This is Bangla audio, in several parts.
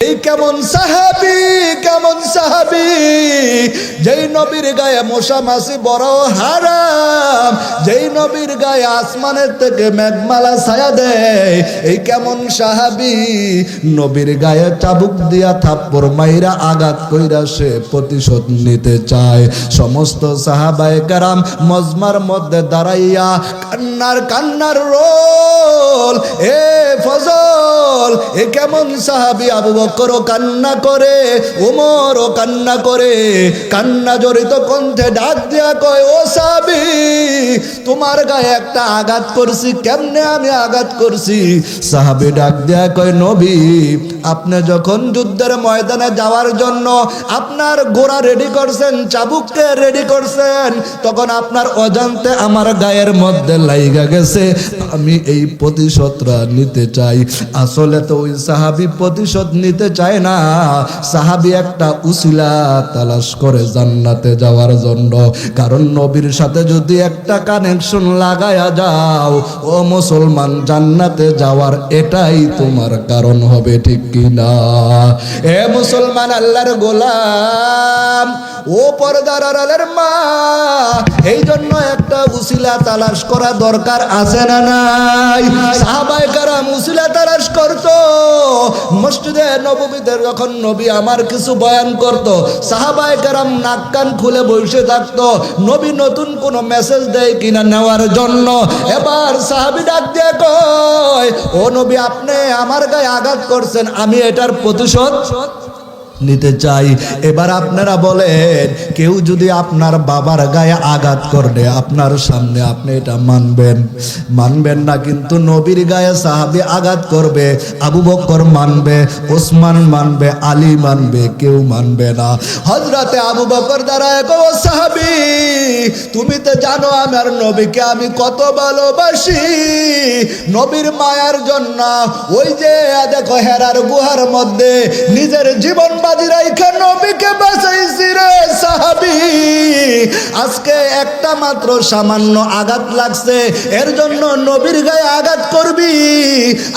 কেমন সাহাবি কেমন সাহাবি? যেই নবীর গায়ে মশা মাসি বড় হারাম, যেই নবীর গায়ে আসমানের থেকে মেঘমালা ছায়া দেয়, এই কেমন সাহাবি? নবীর গায়ে চাবুক দিয়া থাপ্পড় মাইরা আঘাত কইরা সে প্রতিশোধ নিতে চায়। সমস্ত সাহাবায়ে কারাম মজমার মধ্যে দাঁড়াইয়া কান্নার কান্নার রোল, এ ফজল, এ কেমন সাহাবি আবু বকরও কান্না করে, উমরও কান্না করে। কান্না জড়িত কণ্ঠে ডাক দিয়া কয়, ও সাহাবি তোমার গায়ে একটা আঘাত করছি, কেমনে আমি আঘাত করছি? সাহাবি ডাক দিয়া কয়, নবী, আপনি যখন যুদ্ধের ময়দানে যাওয়ার জন্য আপনার গোড়া রেডি করছেন, চাবুককে রেডি করছেন, তখন আপনার অজান্তে আমার গায়ের মধ্যে লাইগা গেছে, আমি এই প্রতিশোধটা নিতে চাই। আসলে তো ওই সাহাবি প্রতিশোধ নিতে চায় না। সাহাবি একটা উসিলা তালাশ করে জান্নাতে যাওয়ার জন্য। কারণ নবীর সাথে যদি একটা কানেকশন লাগায়া যাও, ও মুসলমান, জান্নাতে যাওয়ার এটাই তোমার কারণ হবে, ঠিক কিনা এ মুসলমান, আল্লাহর গোলাম, ও পর্দার আড়ালের মা এই জন্য একটা উসিলা তালাশ করা দরকার আছে না নাই? সাহাবায়ে কারাম উসিলা তালাশ করত মসজিদে নববীতে যখন নবী আমার কিছু বয়ান করত, সাহাবায় কারাম নাক কান খুলে বসে থাকতো, নবী নতুন কোনো মেসেজ দেয় কিনা নেওয়ার জন্য। এবার সাহাবি ডাক দিয়ে কয়, ও নবী, আপনি আমার গায়ে আঘাত করছেন, আমি এটার প্রতিশোধ নিতে চাই। এবার আপনারা বলেন, কেউ যদি আপনার বাবার গায়ে আঘাত করে আপনার সামনে আপনি এটা মানবেন? মানবেন না, কিন্তু নবীর গায়ে সাহাবি আঘাত করবে, আবু বকর মানবে, ওসমান মানবে, আলী মানবে, কেউ মানবে না। হজরতে আবু বকর দ্বারা এক সাহাবি, তুমি তো জানো আমার নবীকে আমি কত ভালোবাসি। নবীর মায়ার জন্য ওই যে, দেখো হেরার গুহার মধ্যে নিজের জীবন নবীকে বাঁচাইছি রে সাহাবি। আজকে একটা মাত্র সামান্য আঘাত লাগছে, এর জন্য নবীর গায়ে আঘাত করবি।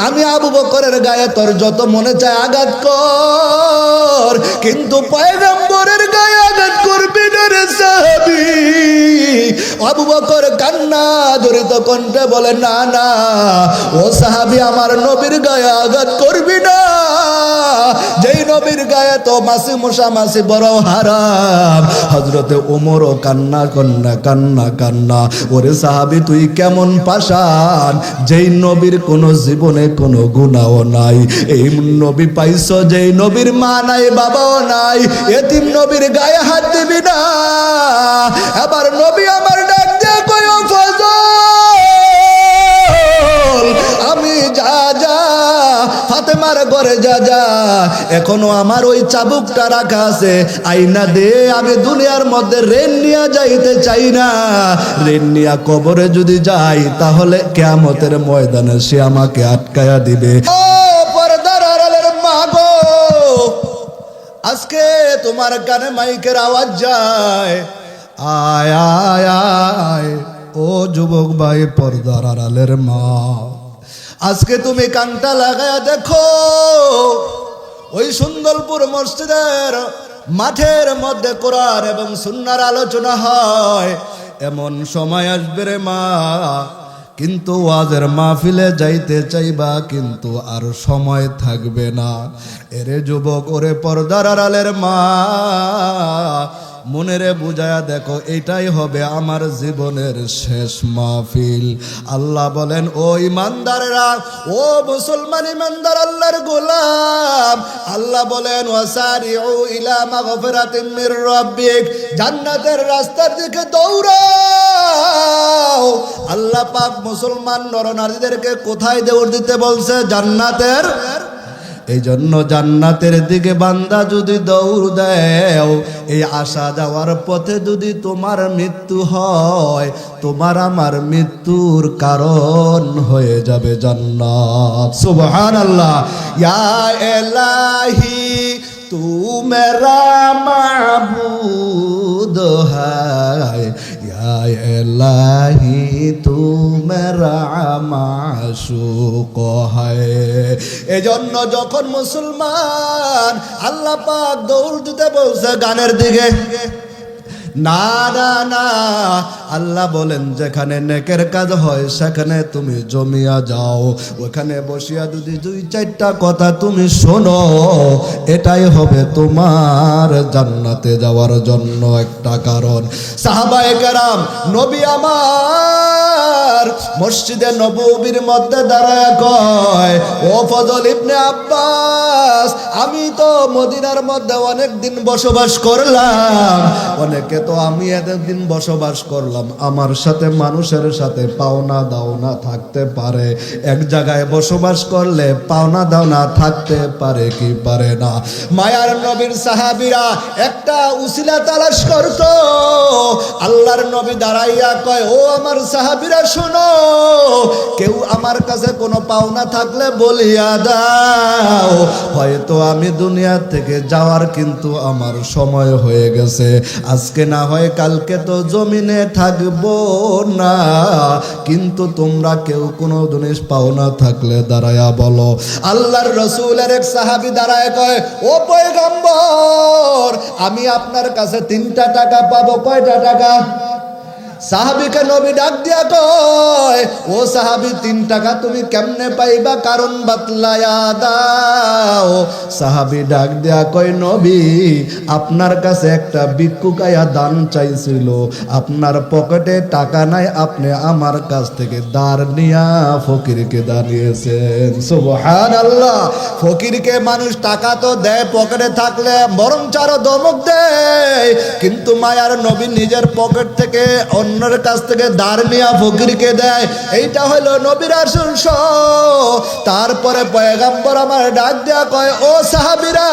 আমি আবু বকরের গায়ে তোর যত মনে চায় আঘাত কর, কিন্তু পয়গম্বরের গায়ে আঘাত করবি না রে সাহাবি। আবু বকর কান্না, জড়িত কণ্ঠে বলে, না না, ও সাহাবি, আমার নবীর গায়ে আঘাত করবি না। নবীর গায়ে তো মাসি মশা, মাসি বড় হারাম। হজরতে ওমরও কান্না কন্যা কান্না কান্না। ওরে সাহাবি, তুই কেমন পাশান যেই নবীর কোনো জীবনে কোনো গুণাও নাই। এই নবী পাইছ, যেই নবীর মা নাই, বাবাও নাই। এতিম নবীর গায়ে হাত দিবি না। এবার নবী আমার ডাক দিয়ে কয় ফজল। ফাতেমার ঘরে যা যা। এখনও আমার ওই চাবুকটা রাখা আছে। আইনা দে, আমি দুনিয়ার মধ্যে রেন নিয়ে যাইতে চাই না। রেন নিয়ে কবরে যদি যাই, তাহলে কেয়ামতের ময়দানে সে আমাকে আটকায়া দিবে। মা গো, আজকে তোমার কানে মাইকের আওয়াজ যায়। আয় আয় আয়, ও যুবক ভাই, পর্দার আড়ালের মা। আজকে তুমি কানটা লাগায়া দেখো, ওই সুন্দরপুর মসজিদের মাঠের মধ্যে কোরআন এবং সুন্নার আলোচনা হয়। এমন সময় আসবে রে মা, কিন্তু ওয়াজের মাহফিলে যাইতে চাইবা, কিন্তু আর সময় থাকবে না। এরে যুবক ওরে পর্দার আড়ালের মা মনেরে বুঝায়া দেখো, এটাই হবে আমার জীবনের শেষ মাহফিল। আল্লাহ বলেন, ও ইমানদারেরা, ও মুসলমান ইমানদার, আল্লাহর গোলাম। আল্লাহ বলেন, ওয়াসারিউ ইলা মাগফিরাতিন মির রাব্বিক, জান্নাতের রাস্তার দিকে দৌড়াও। আল্লাহ পাক মুসলমান নরনারীদেরকে কোথায় দৌড় দিতে বলছে? জান্নাতের এই জন্য জান্নাতের দিকে বান্দা যদি দৌড় দেও, এই আসা যাওয়ার পথে যদি তোমার মৃত্যু হয়, তোমার আমার মৃত্যুর কারণ হয়ে যাবে জান্নাত। সুবহান আল্লাহ ইয়া এলাহি তু মেরা মাবুদ হায়। এলাহি তুমের মাসুক হায়। এজন্য যখন মুসলমান আল্লাহ পাক দৌড় দিতে বলছে গানের দিকে আল্লাহ বলেন, যেখানে নেকের কাজ হয়, সেখানে তুমি জমিয়া যাও। ওখানে বসিয়া যদি দুই, চারটা কথা তুমি শোনো, এটাই হবে তোমার জান্নাতে যাওয়ার জন্য একটা কারণ। সাহাবায়ে কেরাম, নবী আমার মসজিদে নববীর মধ্যে দাঁড়ায় কয়, ও ফজল ইবনে আব্বাস, আমি তো মদিনার মধ্যে অনেক দিন বসবাস করলাম। অনেকে তো আমি এতদিন বসবাস করলাম। আমার সাথে মানুষের সাথে পাওনা দাওনা থাকতে পারে। এক জায়গায় বসবাস করলে পাওনা দাওনা থাকতে পারে কি পারে না? মায়ার নবীর সাহাবিরা একটা উসিলা তালাশ করত। আল্লাহর নবী দাঁড়াইয়া কয়, ও আমার সাহাবীরা শোনো, কেউ আমার কাছে কোনো পাওনা থাকলে বলিয়া দাও। হয়তো আমি দুনিয়া থেকে যাওয়ার কিন্তু আমার সময় হয়ে গেছে। আজকে না হয় কালকে তো জমিনে থাকব না, কিন্তু তোমরা কেউ কোনো জিনিস পাওনা থাকলে দাঁড়ায়া বলো। আল্লাহর রসুলের এক সাহাবি দাঁড়ায় কয়, ও পয়গম্বর, আমি আপনার কাছে তিনটা টাকা পাবো, কয়টা টাকা? সাহাবিকে নবী ডাক দিয়া কয়, ও সাহাবি, তিন টাকা তুমি কেমনে পাইবা? কারণ বাতলায়া দাও। সাহাবি ডাক দিয়া কয়, নবী, আপনার কাছে একটা ভিক্ষুকায়া দান চাইছিল। আপনার পকেটে টাকা নাই, আপনি আমার কাছ থেকে দাঁড় নিয়া ফকিরকে দাঁড়িয়েছেন সুবহান আল্লাহ ফকিরকে মানুষ টাকা তো দেয়, পকেটে থাকলে বরং চারো দমক দেয়। কিন্তু মায়ার নবী নিজের পকেট থেকে অন্যের কাছ থেকে দাঁড় নিয়া ফকিরকে দেয়। এইটা হলো নবীর আসল তারপরে পয়গাম্বর আমার ডাক দেয়া কয়, ও সাহাবিরা,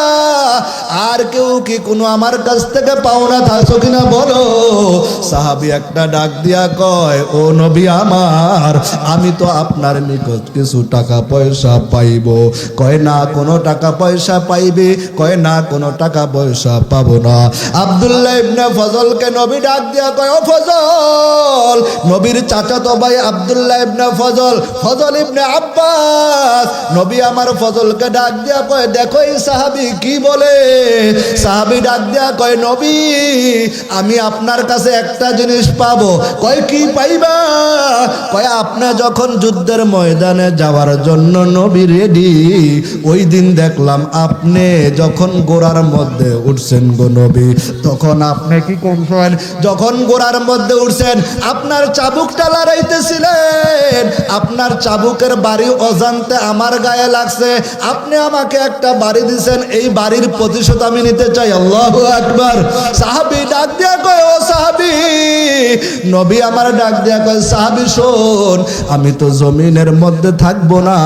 আর কেউ কি কোনো আমার কাছ থেকে পাওনা থাকছো কিনা বলো? সাহাবি একটা ডাক দিয়া কয়, ও নবী আমার, আমি তো আপনার নিকট কিছু টাকা পয়সা পাইব। কয়, না, কোনো টাকা পয়সা পাইবে। কয়, না, কোনো টাকা পয়সা পাবো না। আব্দুল্লাহ ইবনে ফজলকে নবী ডাক দিয়া কয়, ও ফজল নবীর চাচাতো ভাই আব্দুল্লাহ ইবনে ফজল। ফজল ইবনে আব্বাস। নবী আমার ফজলকে ডাক দিয়া কয়, দেখো এই সাহাবি কি বলে? সাহাবি ডাক দিয়া কয়, নবী, আমি আপনার কাছে একটা জিনিস পাবো। কয়, কি পাইবা? কয়, আপনি যখন যুদ্ধের ময়দানে যাওয়ার জন্য নবী রেডি ওই দিন দেখলাম আপনি যখন গোড়ার মধ্যে উঠছেন গো নবী, তখন আপনি কি করছেন যখন গোড়ার মধ্যে উঠছেন আপনার চাবুকটা লড়াইতেছিলেন। আপনার চাবুকের বাড়ি অজান্তে আমার গায়ে লাগছে। আপনি আমাকে একটা বাড়ি দিছেন, এই বাড়ির প্রতিশোধ আমি নিতে চাই। আল্লাহ আকবার। সাহাবি ডাক দিয়া কয়, ও সাহাবি, নবী আমার ডাক দিয়া কয়, সাহাবি, শোন, আমি তো জমিনের মধ্যে থাকব না।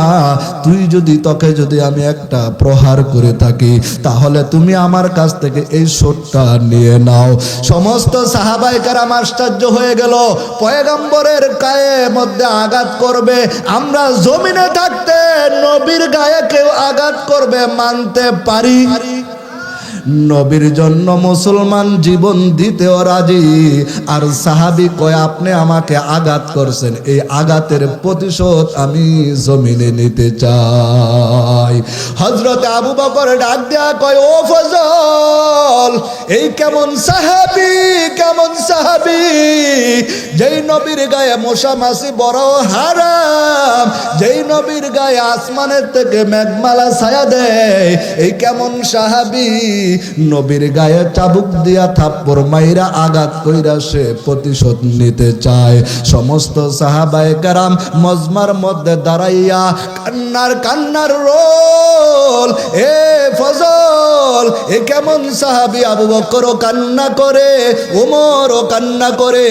তুই যদি, তোকে যদি আমি একটা প্রহার করে থাকি, তাহলে তুমি আমার কাছ থেকে এই শোটটা নিয়ে নাও। সমস্ত সাহাবাই কারাম আশ্চর্য হয়ে গেল। পয়গম্বরের গায়ে মধ্যে আঘাত করবে। আমরা জমিনে থাকতে নবীর গায়ে কেউ আঘাত করবে, মানতে পারি। নবীর জন্য মুসলমান জীবন দিতেও রাজি। আর সাহাবি কয়, আপনি আমাকে আঘাত করছেন। এই আঘাতের প্রতিশোধ আমি জমিনে নিতে চাই। হজরত আবু বকর ডাক দেয়া কয়, ও ফজল, এই কেমন সাহাবি কেমন সাহাবি? যেই নবীর গায়ে মশা মাসি বড় হারাম, যেই নবীর গায়ে আসমানের থেকে মেঘমালা ছায়া দেয়, এই কেমন সাহাবি? নবীর গায়ে চাবুক দিয়া থাপ্পড় মাইরা আঘাত কইরা সে প্রতিশোধ নিতে চায়। সমস্ত সাহাবায়ে কারাম মজমার মধ্যে দাঁড়াইয়া কান্নার কান্নার রোল, এ ফজল, এ কেমন সাহাবি আবু বকরও কান্না করে উমরও কান্না করে?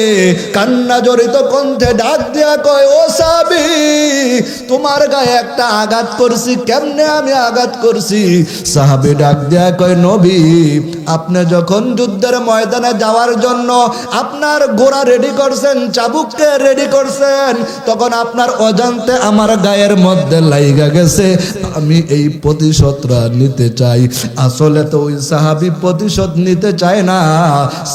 কান্না জড়িত কণ্ঠে ডাক দিয়া কয়, ও সাহাবি, তোমার গায়ে একটা আঘাত করছি, কেমনে আমি আঘাত করছি? সাহাবি ডাক দিয়া কয়, নবী আপনি যখন যুদ্ধের ময়দানে যাওয়ার জন্য আপনার গোড়া রেডি করছেন, চাবুককে রেডি করছেন, তখন আপনার অজান্তে আমার গায়ের মধ্যে লাইগা গেছে। আমি এই প্রতিশোধটা নিতে চাই। আসলে তো ওই সাহাবি প্রতিশোধ নিতে চায় না।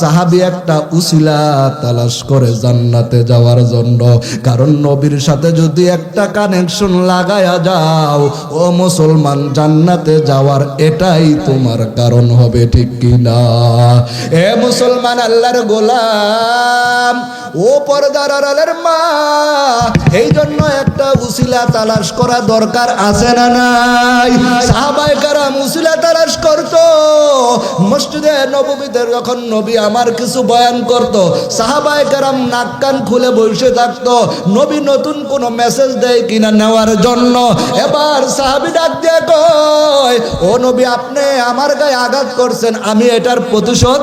সাহাবি একটা উসিলা তালাশ করে জান্নাতে যাওয়ার জন্য। কারণ নবীর সাথে যদি একটা কানেকশন লাগায়া যাও, ও মুসলমান জান্নাতে যাওয়ার এটাই তোমার কারণ। হবে ঠিক কিনা? এ মুসলমান আল্লাহর গোলাম, ও পর্দার আড়ালের মা এই জন্য একটা উসিলা তালাশ করা দরকার আছে না নাই? সাহাবাই কারা উসিলা তালাশ করতো, মসজিদে নবীতে যখন নবী আমার কিছু বয়ান করত সাহাবাই কারাম নাক কান খুলে বসে থাকতো, নবী নতুন কোনো মেসেজ দেয় কিনা নেওয়ার জন্য? এবার সাহাবি ডাক দিয়ে কয়, ও নবী, আপনি আমার গায়ে আঘাত করছেন আমি এটার প্রতিশোধ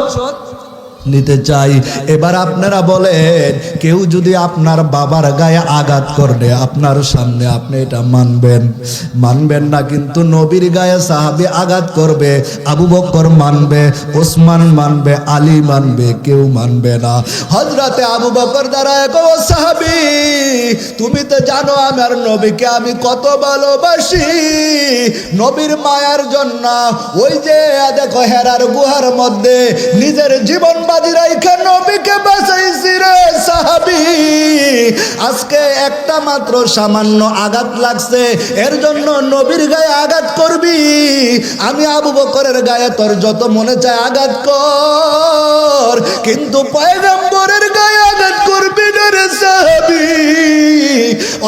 নিতে চাই। এবার আপনারা বলেন, কেউ যদি আপনার বাবার গায়ে আঘাত করে আপনার সামনে আপনি এটা মানবেন। মানবেন না, কিন্তু নবীর গায়ে সাহাবি আঘাত করবে, আবু বকর মানবে, ওসমান মানবে, আলী মানবে, কেউ মানবে না। হজরতে আবু বকর দ্বারা এক সাহাবি, তুমি তো জানো আমার নবীকে আমি কত ভালোবাসি। নবীর মায়ার জন্য ওই যে, দেখো হেরার গুহার মধ্যে নিজের জীবন বাজি রাইখা নবীকে বাঁচাইছি রে সাহাবি। আজকে একটা মাত্র সামান্য আঘাত লাগছে, এর জন্য নবীর গায়ে আঘাত করবি। আমি আবু বকরের গায়ে তোর যত মনে চায় আঘাত কর, কিন্তু পয়গম্বরের গায়ে আঘাত করবি না রে সাহাবি।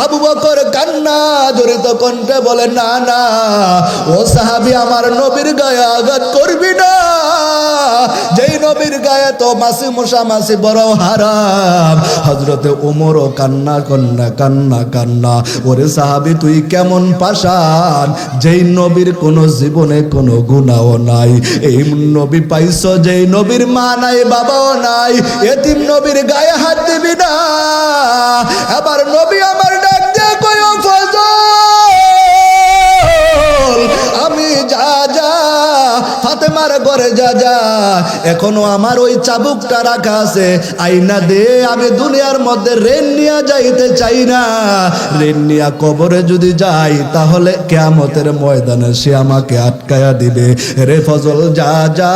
আবু বকর কান্না, জড়িত কণ্ঠে বলে, না না, ও সাহাবি, আমার নবীর গায়ে আঘাত করবি না। যেই নবীর গায়ে তো মাসি মশা, মাসি বড় হারাম। হজরতে ওমরও কান্না কন্যা কান্না কান্না। ওরে সাহাবি, তুই কেমন পাশান যেই নবীর কোনো জীবনে কোনো গুণাও নাই। এই নবী পাইছ, যেই নবীর মা নাই, বাবাও নাই। এতিম নবীর গায়ে হাত দিবি না। এবার নবী আমার ডাক দিয়ে কয়, ফজল, আমি যা যা ফাতেমার ঘরে যা যা। এখনও আমার ওই চাবুকটা রাখা আছে। আইনা দে, আমি দুনিয়ার মধ্যে রেন নিয়ে যাইতে চাই না। রেন নিয়ে কবরে যদি যাই, তাহলে কেয়ামতের ময়দানে সে আমাকে আটকায়া দিবে। রে ফজল, যা যা।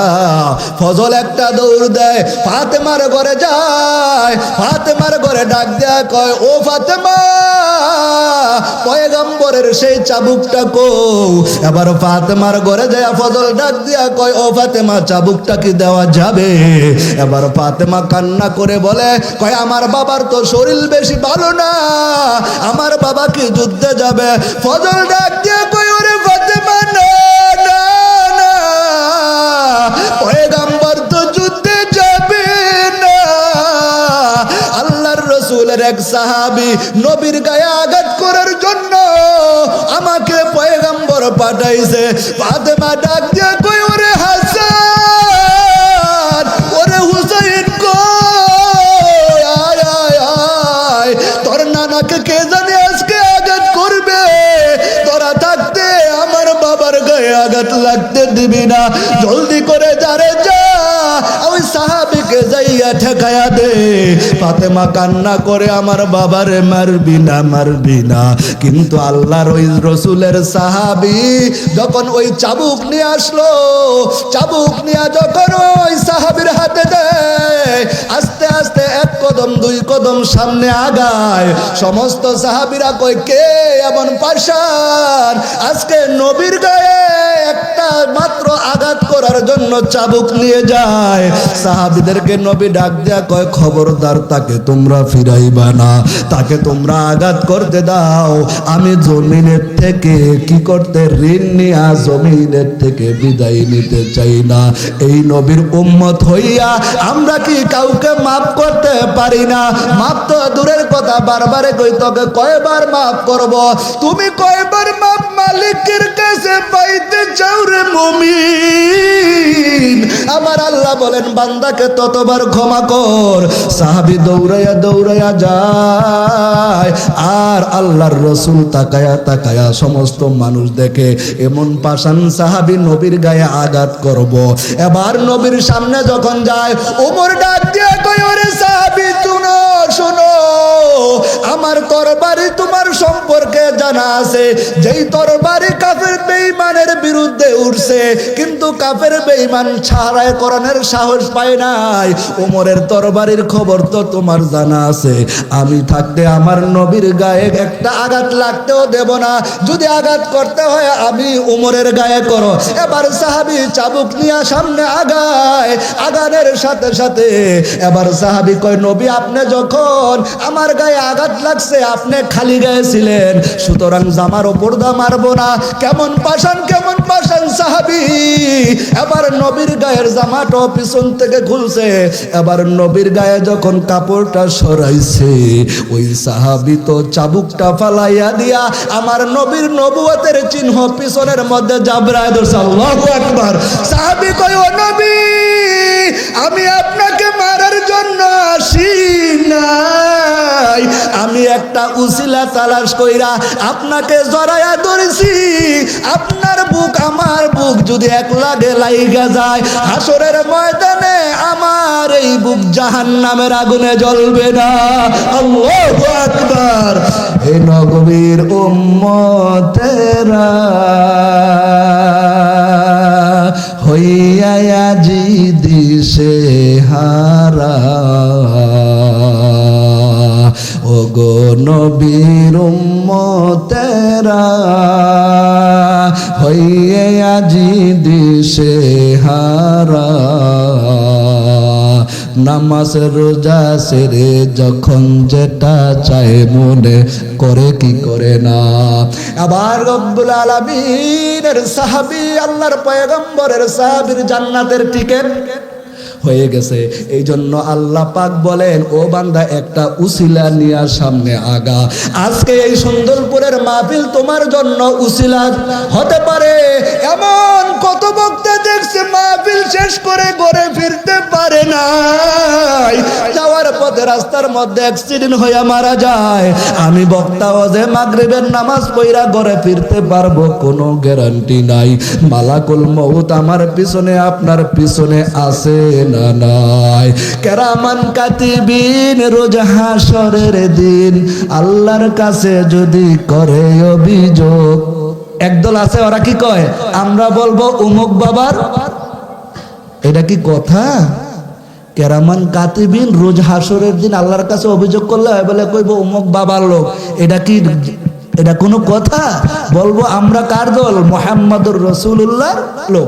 ফজল, একটা দৌড় দেয় ফাতেমার ঘরে যায়। ফাতেমার ঘরে ডাক দেয়া কয়, ও ফাতেমা, পয়গাম্বরের সেই চাবুকটা কো এবার ফাতেমার ঘরে যায়, ফজল ডাক দিয়া কয় ও ফাতেমা চাবুকটা কি দেওয়া যাবে। এবার ফাতেমা কান্না করে বলে, কয়, আমার বাবার তো শরীর বেশি ভালো না, আমার বাবা কি যুদ্ধে যাবে? ফজল ডাক দিয়া কয়, ওরে ফাতেমা, না এক সাহাবি নবীর গায়ে আঘাত করার জন্য আমাকে পয়গাম্বর পাঠাইছে। ফাতেমা ডাক দিয়ে কই তোর নানাকে কে জানে আজকে আঘাত করবে? তোরা থাকতে আমার বাবার গায়ে আঘাত লাগতে দিবি না। জলদি করে যারে যা ওই সাহাবিকে যাইয়া ঠেকায়া দে। ফাতেমা কান্না করে, আমার বাবারে মারবি না মারবি না। কিন্তু আল্লাহর ওই রসুলের সাহাবি যখন ওই চাবুক নিয়ে আসলো, চাবুক নিয়ে যখন ওই সাহাবির হাতে দেয়, আস্তে আস্তে এক কদম, দুই কদম সামনে আগায়। সমস্ত সাহাবিরা কই কে এমন পাশান আজকে নবীর গায়ে একটা মাত্র আঘাত করার জন্য চাবুক নিয়ে যায়। সাহাবিদেরকে নবী ডাক দেয়া কয়, খবরদার, তাকে তোমরা ফিরাইবা না। তাকে তোমরা আঘাত করতে দাও। আমি জমিনের থেকে কি করতে ঋণ নিয়া জমিনের থেকে বিদায় নিতে চাই না। এই নবীর উম্মত হইয়া আমরা কি কাউকে মাফ করতে পারি না? মাফ তো দূরের কথা, বারবারে কই, তোকে কয়বার মাফ করব? তুমি কয়বার মাফ, মালিকের কাছে পাইতে চাও রে মুমিন? আমার আল্লাহ বলেন, বান্দাকে ততবার ক্ষমা কর। সাহাবি দৌড়াইয়া দৌড়াইয়া যায়, আর আল্লাহর রসুল তাকায়া তাকায়া সমস্ত মানুষ দেখে, এমন পাশান সাহাবি নবীর গায়ে আঘাত করব। এবার নবীর সামনে যখন যায়, ওমর ডাক দিয়ে কই ওরে সাহাবি, শুনো শুনো, আমার তরবারি তোমার সম্পর্কে জানা আছে। যেই তরবারি কাফের বেঈমানের বিরুদ্ধে উঠছে, কিন্তু কাফের বেঈমান ছাড়াই কোরআনের সাহস পায় নাই। ওমরের তরবারির খবর তো তোমার জানা আছে। আমি থাকতে আমার নবীর গায়ে একটা আঘাত লাগতেও দেব না। যদি আঘাত করতে হয়, আমি উমরের গায়ে করো। এবার সাহাবি চাবুক নিয়ে সামনে আগায়। আগানের সাথে সাথে এবার সাহাবি কয়, নবী, আপনি যখন আমার গায়ে আঘাত লাগছে, আপনি খালি গায়ে ছিলেন। সুতরাং জামার ওপর দা মারবো না। কেমন পাশান কেমন পাশান সাহাবি। এবার নবীর গায়ের জামাটা পিছন থেকে খুলছে। এবার নবীর গায়ে যখন কাপড়টা সরাইছে, ওই সাহাবি তো চাবুকটা ফালাইয়া দিয়া আমার নবীর নবুয়তের চিহ্ন পিছনের মধ্যে জাবরায় ধরছে। আল্লাহু আকবার। সাহাবি কয়, ও নবী, আমি আপনাকে মারার জন্য আসি নাই। আমি একটা উসিলা তালাশ কইরা আপনাকে জড়াইয়া ধরেছি। আপনার বুক, আমার বুক যদি এক লাগে লাইগা যায় হাসরের ময়দানে আমার এই বুক জাহান নামের আগুনে জ্বলবে না। আল্লাহু আকবার। এই নগবীর উম্মতেরা, হইয়া জি দিশে হারা ও গো নবীর উম্মতেরা হইয়া আজি দিশে হারা। নামাজ, রোজা, সেরে যখন যেটা চায় মনে করে কি করে না। আবার রব্বুল আলমিনের সাহাবি, আল্লাহর পয়গম্বরের সাহাবির জান্নাতের টিকেট হয়ে গেছে। এই জন্য আল্লাহ পাক বলেন, ও বান্দা, একটা উসিলা নিয়ে সামনে আগা। আজকে এই সুন্দরপুরের মাহফিল তোমার জন্য উসিলা হতে পারে। এমন কত বক্তা দেখছে মাহফিল শেষ করে ঘরে ফিরতে পারে নাই। যাওয়ার পথে রাস্তার মধ্যে অ্যাক্সিডেন্ট হয়ে মারা যায়। আমি বক্তাও যে মাগরিবের নামাজ পইরা ঘরে ফিরতে পারব, কোনো গ্যারান্টি নাই। মালাকুল মউত আমার পিছনে, আপনার পিছনে আছে না নাই। কেরামান কাতিবিন রোজ হাসরের দিন, আল্লাহর কাছে যদি করে অভিযোগ। একদল আছে, ওরা কি কয়? আমরা বলব, উমুক বাবার। এটা কি কথা? কেরামান কাতিবিন রোজ হাসরের দিন আল্লাহর কাছে অভিযোগ করলে হয় বলে কইব অমুক বাবার লোক। এটা কি, এটা কোনো কথা? বলব, আমরা কার দল? মোহাম্মদুর রসুল্লাহর লোক।